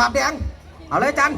หลาบแดง เอาเลยจัน